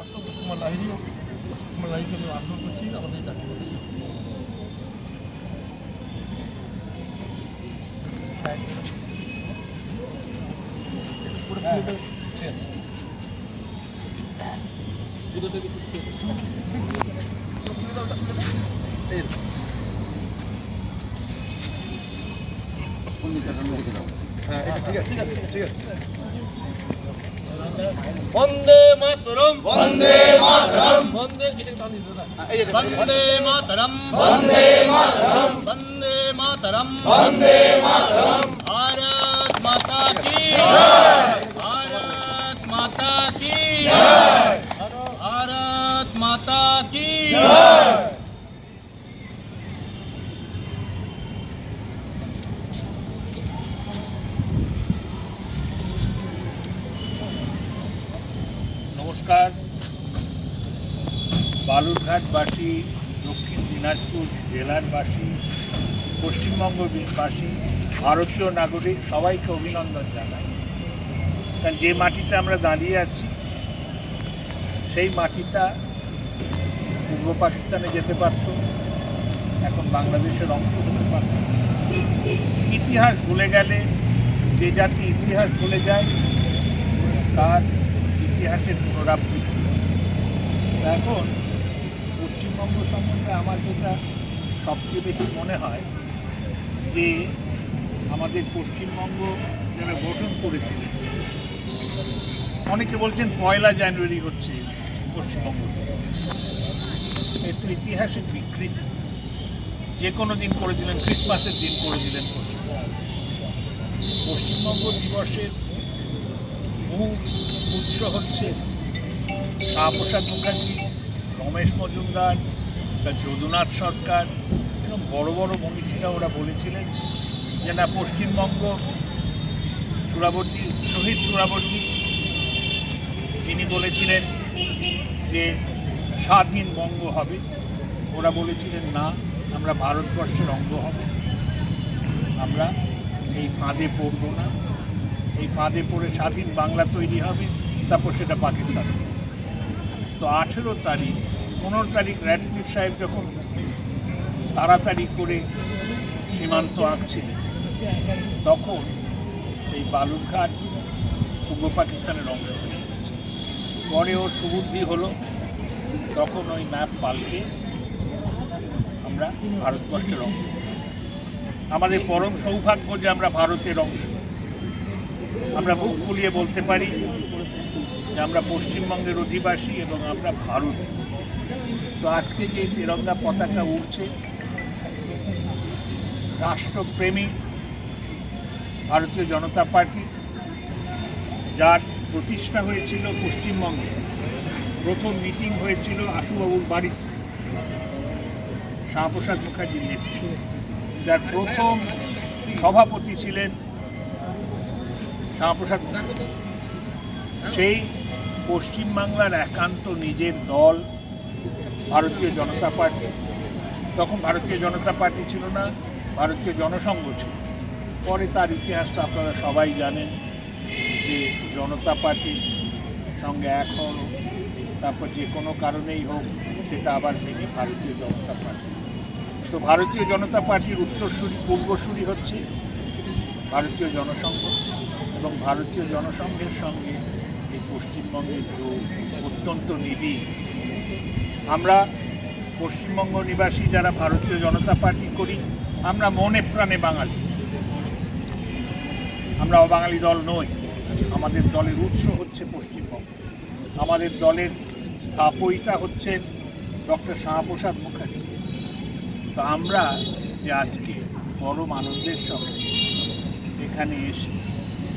Doctor Kumar লাহিরিও কুমার লাহিরিকে আমি আগ্রহ করছি আমাদের জাতীয় কংগ্রেস। পুরো পুরোটা ঠিক আছে। এই রে। হ্যাঁ ঠিক আছে ঠিক আছে ঠিক আছে বন্দে মাতরম। বন্দে মাতরম। বন্দে বন্দে মাতরম। বন্দে মাতরম। বন্দে মাতরম। বন্দে মাতরম ভারত মাতা কি ভারত মাতা কি ভারত মাতা কি নমস্কার বালুরঘাটবাসী দক্ষিণ দিনাজপুর জেলারবাসী পশ্চিমবঙ্গবাসী, ভারতীয় নাগরিক, সবাইকে অভিনন্দন জানাই। কারণ যে মাটিতে আমরা দাঁড়িয়ে আছি, সেই মাটিটা পূর্ব পাকিস্তানে যেতে পারত, এখন বাংলাদেশের অংশ হতে পারত। ইতিহাস ভুলে গেলে, যে জাতি ইতিহাস ভুলে যায়, তার ইতিহাসের পুনরাবৃত্তি। এখন পশ্চিমবঙ্গ সম্বন্ধে আমার যেটা সবচেয়ে বেশি মনে হয়, যে আমাদের পশ্চিমবঙ্গ যারা গঠন করেছিলেন অনেকে বলছেন পয়লা জানুয়ারি হচ্ছে পশ্চিমবঙ্গ। একটু ইতিহাসের বিকৃতি। যে কোনো দিন করে দিলেন, ক্রিসমাসের দিন করে দিলেন পশ্চিমবঙ্গ। পশ্চিমবঙ্গ দিবসের মূল উৎস হচ্ছে শাহপ্রসাদ মুখার্জি, রমেশ মজুমদার, তার যদুনাথ সরকার, এরকম বড় বড় মনীষীরা ওরা বলেছিলেন যে, না, পশ্চিমবঙ্গ সুরাবর্তী, শহীদ সুরাবর্তী, যিনি বলেছিলেন যে, স্বাধীন বঙ্গ হবে, ওরা বলেছিলেন, না, আমরা ভারতবর্ষের অঙ্গ হব। আমরা এই ফাঁদে পড়ব না। এই ফাঁদে পড়ে স্বাধীন বাংলা তৈরি হবে। তারপর সেটা পাকিস্তান। তো আঠেরো তারিখ, পনেরো তারিখ র্যাডক্লিফ সাহেব যখন তাড়াতাড়ি করে সীমান্ত আঁকছিলেন, তখন এই বালুরঘাট পূর্ব পাকিস্তানের অংশ পরে ওর সুবুদ্ধি হলো, তখন ওই ম্যাপ পাল্টে আমরা ভারতবর্ষের অংশ। আমাদের পরম সৌভাগ্য যে আমরা ভারতের অংশ। আমরা বুক ফুলিয়ে বলতে পারি যে আমরা পশ্চিমবঙ্গের অধিবাসী এবং আমরা ভারত তো আজকে যে তিরঙ্গা পতাকা উঠছে রাষ্ট্রপ্রেমী ভারতীয় জনতা পার্টি, যার প্রতিষ্ঠা হয়েছিল পশ্চিমবঙ্গে। প্রথম মিটিং হয়েছিল আশুবাবুর বাড়িতে শ্যামাপ্রসাদ মুখার্জির নেতৃত্বে। যার প্রথম সভাপতি ছিলেন শ্যামাপ্রসাদ মুখার্জি। সেই পশ্চিমবাংলার একান্ত নিজের দল ভারতীয় জনতা পার্টি। তখন ভারতীয় জনতা পার্টি ছিল না, ভারতীয় জনসংঘ ছিল। পরে তার ইতিহাসটা আপনারা সবাই জানেন যে জনতা পার্টির সঙ্গে এক হলো তারপর যে কোনো কারণেই হোক, সেটা আবার ভেঙে ভারতীয় জনতা পার্টি। তো ভারতীয় জনতা পার্টির উত্তরসূরি, পূর্বসূরি হচ্ছে ভারতীয় জনসংঘ এবং ভারতীয় জনসংঘের সঙ্গে পশ্চিমবঙ্গের যোগ অত্যন্ত নিবিড়, আমরা পশ্চিমবঙ্গ নিবাসী যারা ভারতীয় জনতা পার্টি করি, আমরা মনে প্রাণে বাঙালি। আমরা অবাঙালি দল নই, আমাদের দলের উৎস হচ্ছে পশ্চিমবঙ্গ। আমাদের দলের স্থাপয়িতা হচ্ছেন ডক্টর শ্যামাপ্রসাদ মুখার্জি। তো আমরা যে আজকে পরম আনন্দের সঙ্গে এখানে এসে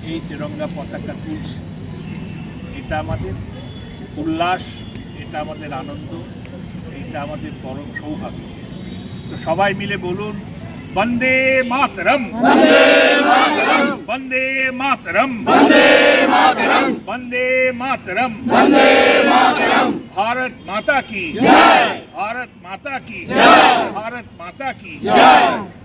এই তেরঙ্গা পতাকা তুলছি এটা আমাদের উল্লাস এটা আমাদের আনন্দ এটা আমাদের পরম সৌভাগ্য তো সবাই মিলে বলুন বন্দে মাতরম বন্দে মাতরম বন্দে মাতরম বন্দে মাতরম বন্দে মাতরম বন্দে মাতরম भारत माता की जय भारत माता की जय भारत माता की जय